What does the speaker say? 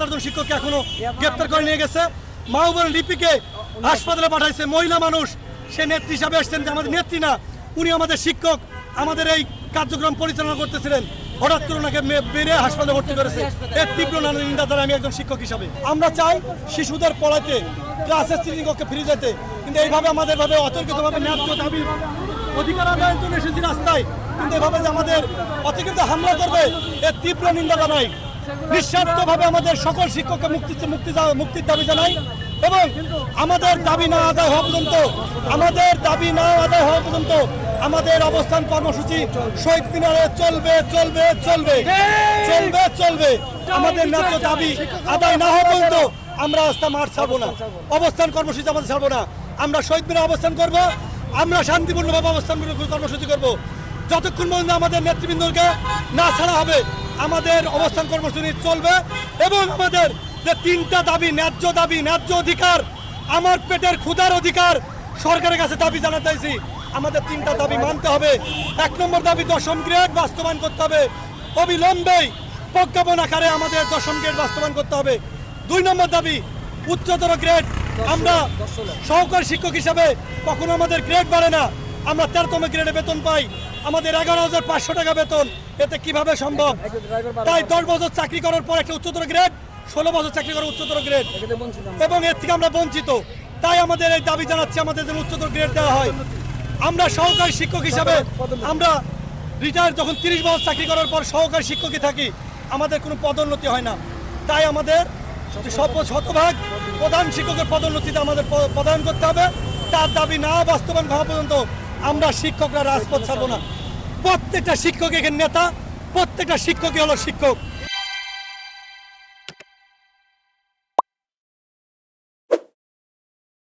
সাত শিক্ষককে এখনও গ্রেপ্তার করে নিয়ে গেছে। মাহবুবুর লিপিকে হাসপাতালে পাঠাইছে মহিলা মানুষ। সে নেত্রী হিসাবে এসছেন যে আমাদের নেত্রী না, উনি আমাদের শিক্ষক। আমাদের এই কার্যক্রম পরিচালনা করতেছিলেন। হঠাৎ করে ওনাকে মেরে হাসপাতালে ভর্তি করেছে। এর তীব্র নানা নিন্দা দ্বারা আমি একজন শিক্ষক হিসাবে। আমরা চাই শিশুদের পড়াতে ক্লাসের শ্রেণীকক্ষে ফিরে যেতে। কিন্তু এইভাবে আমাদের ভাবে অতর্কিতভাবে ন্যায্য দাবি অধিকার আদায়ের জন্য এসেছি রাস্তায়। কিন্তু এভাবে যে আমাদের অতিরিক্ত হামলা করবে, এর তীব্র নিন্দা জানাই নিঃস্বার্থভাবে আমাদের সকল শিক্ষককে মুক্তি মুক্তি মুক্তির দাবি জানাই এবং আমাদের দাবি না আদায় হওয়া পর্যন্ত, আমাদের দাবি না আদায় হওয়া পর্যন্ত আমাদের অবস্থান কর্মসূচি শহীদ মিনারে চলবে চলবে চলবে চলবে চলবে। আমাদের ন্যায্য দাবি আদায় না হওয়া পর্যন্ত আমরা রাস্তা মাঠ ছাড়বো না, অবস্থান কর্মসূচি আমাদের ছাড়বো না। আমরা শহীদ মিনারে অবস্থান করব, আমরা শান্তিপূর্ণভাবে অবস্থান কর্মসূচি করব। যতক্ষণ পর্যন্ত আমাদের নেতৃবৃন্দকে না ছাড়া হবে আমাদের অবস্থান কর্মসূচি চলবে এবং আমাদের যে তিনটা দাবি, ন্যায্য দাবি, ন্যায্য অধিকার, আমার পেটের ক্ষুধার অধিকার, সরকারের কাছে দাবি জানাতে চাইছি। আমাদের তিনটা দাবি মানতে হবে। এক নম্বর দাবি, দশম গ্রেড বাস্তবায়ন করতে হবে। অবিলম্বেই প্রজ্ঞাপন আকারে আমাদের দশম গ্রেড বাস্তবায়ন করতে হবে। দুই নম্বর দাবি, উচ্চতর গ্রেড। আমরা সহকারী শিক্ষক হিসাবে কখনো আমাদের গ্রেড বাড়ে না। আমরা তেরোতম গ্রেডে বেতন পাই। আমাদের এগারো হাজার পাঁচশো টাকা বেতন। এতে কীভাবে সম্ভব? তাই দশ বছর চাকরি করার পর একটা উচ্চতর গ্রেড, ষোলো বছর চাকরি করার উচ্চতর গ্রেড। এবং এর থেকে আমরা বঞ্চিত। তাই আমাদের এই দাবি জানাচ্ছি, আমাদের যেন উচ্চতর গ্রেড দেওয়া হয়। আমরা সহকারী শিক্ষক হিসাবে আমরা রিটায়ার যখন তিরিশ বছর চাকরি করার পর সহকারী শিক্ষকই থাকি, আমাদের কোনো পদোন্নতি হয় না। তাই আমাদের শত- শতভাগ প্রধান শিক্ষকের পদোন্নতিতে আমাদের প্রদান করতে হবে। তার দাবি না বাস্তবায়ন হওয়া পর্যন্ত আমরা শিক্ষকরা রাজপথ ছাড়বো না। প্রত্যেকটা শিক্ষক এখানে নেতা প্রত্যেকটা শিক্ষকই হলো শিক্ষক।